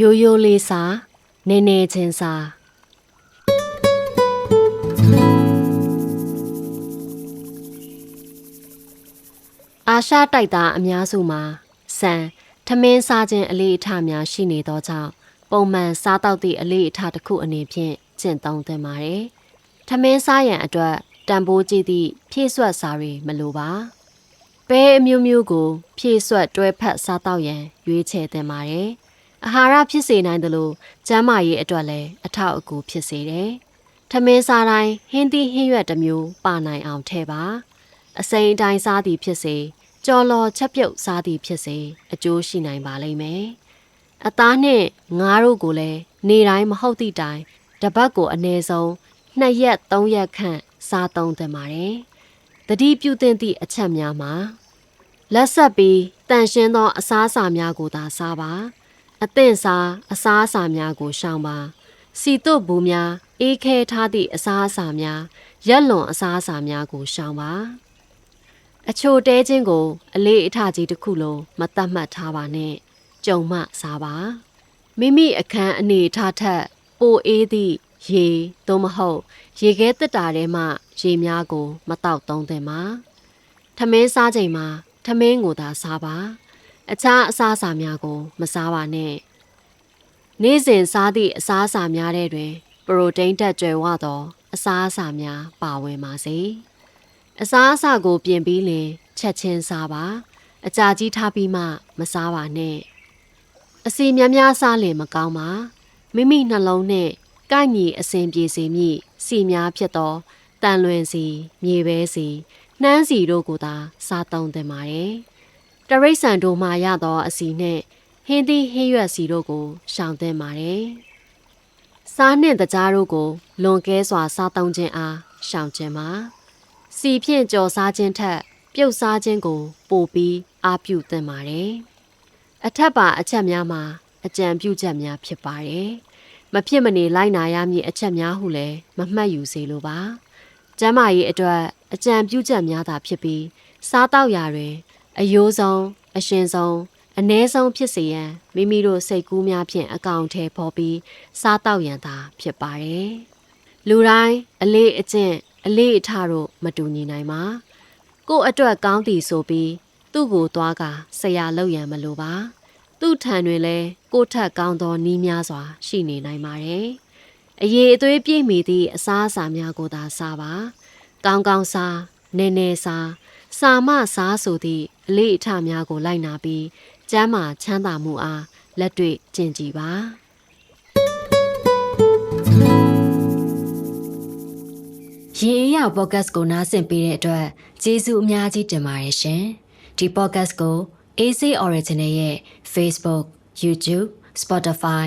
ရိုးရိုးလေးစာနေနေချင်းစာအာရှတိုက်သားအများစုမှာစံထမင်းစားခြင်းအလေးအထားများရှိနေသောကြောင့်ပုံမှန်စားတောက်သည့်အလေးအထားတစ်ခုအနေဖြင့်ကျင့်သုံးသင့်ပါတယ်။ထမင်းစားရန်အတွက်တန်ဖိုးကြည့်သည့်ဖြည့်ဆွတ်စာတွေမလိုပါ။ပဲအမျိုးမျိုးကို ဖြည့်ဆွတ်တွဲဖက်စားတောက်ရန်ရွေးချယ်သင့်ပါတယ်။ အာဟာရဖြစ်စေနိုင်သလိုကျန်းမာရေးအတွက်လည်းအထောက်အကူဖြစ်စေတယ်။ထမင်းစားတိုင်းဟင်းသီးဟင်းရွက်တစ်မျိုးပါနိုင်အောင်ထည့်ပါ။အစိမ်းအတိုင်းစားသည်ဖြစ်စေကြော်လော်ချက်ပြုတ်စားသည်ဖြစ်စေအကျိုးရှိနိုင်ပါလိမ့်မယ်။အသားနှင့်ငါးတို့ကိုလည်းနေတိုင်းမဟုတ်သည့်တိုင်တပတ်ကိုအနည်းဆုံး2ရက်3ရက်ခန့်စားသုံးသင့်ပါတယ်။တတိပြုသင့်သည့်အချက်များမှာလက်ဆက်ပြီးတန်ရှင်းသောအစားအစာများကိုသာစားပါ။ အသင့်စားအစားအစာများကိုရှောင်ပါ။စီတုတ်ဘူးများအေးခဲထားသည့်အစားအစာများရက်လွန်အစားအစာများကိုရှောင်ပါ။အချိုတဲခြင်းကို အလေးအထကြီးတစ်ခုလိုမတတ်မှတ်ထားပါနဲ့ကြုံမှစားပါမိမိအခန်းအနေအထားထက်ပိုအေးသည့်ရေသို့မဟုတ် ရေခဲတက်တာထဲမှရေများကို မတောက်သုံးသင့်ပါထမင်းစားချိန်မှာထမင်းကိုသာစားပါ အခြားအစားအစာများကို မစားပါနဲ့နေ့စဉ်စားသည့်အစားအစာများတဲ့တွင်ပရိုတိန်းတက်ကြွယ်ဝသော အစားအစာများပါဝင်ပါစေ။အစားအစာကို ပြင်ပြီးလင်ချက်ချင်းစားပါအကြာကြီးထားပြီးမှမစားပါနဲ့အစီများများစားလင်မကောင်းပါမိမိနှလုံးနဲ့ကိုက်ညီအစဉ်ပြေစေမည်စီများဖြစ်သောတန်လွင်စီ မြေပဲစီနှမ်းစီတို့ကိုသာစားသုံးသင့်ပါတယ် တရိတ်ဆန်တို့မှရသောအစီနှင့်ဟင်းသီးဟင်းရွက်စီတို့ကိုရှောင်သင့်ပါတယ်စားနှင့်တကြားတို့ကိုလွန်ကဲစွာစားသုံးခြင်းအားရှောင်ခြင်းပါစီဖြင့်ကြော်စားခြင်းထက် ပြုတ်စားခြင်းကို ပိုပြီးအားပြုသင့်ပါတယ်။အထက်ပါအချက်များမှာအကြံပြုချက်များဖြစ်ပါတယ်။မဖြစ်မနေလိုက်နာရမည့်အချက်များဟုလည်းမမှတ်ယူစေလိုပါ။ကျမ်းမာရေးအတွက်အကြံပြုချက်များသာဖြစ်ပြီးစားတောက်ရာတွင် အယိုးဆုံးအရှင်ဆုံးအ ਨੇ ဆုံးဖြစ်စေရန်မိမိတို့စိတ်ကူးများဖြင့်အကောင့်ထဲပေါ်ပြီးစားတောက်ရန်သာဖြစ်ပါတယ်။လူတိုင်းအလေးအကျင့်အလေးအထတို့မတူညီနိုင်ပါ။ကို့အတွက်ကောင်းသည်ဆိုပြီးသူ့ကိုသွားကဆရာလောက်ရန်မလိုပါသူ့ထံတွင်လည်းကို့ထက်ကောင်းသောနီးများစွာ ရှိနေနိုင်ပါတယ်အရေးအသွေးပြည့်မီသည့်အစားအစာများကိုသာစားပါကောင်းကောင်းစားနေနေစား စာမစားဆိုသည့်အလေးအထများကိုလိုက်နာပြီးကျမ်းမာချမ်းသာမှုအားလက်တွေ့ကျင့်ကြည်ပါရင်အေးရပေါ့ကတ်ကိုနားဆင်ပေးတဲ့အတွက်ကျေးဇူးအများကြီးတင်ပါတယ်ရှင်။ဒီ podcast ကို AC Original ရဲ့ Facebook, YouTube, Spotify,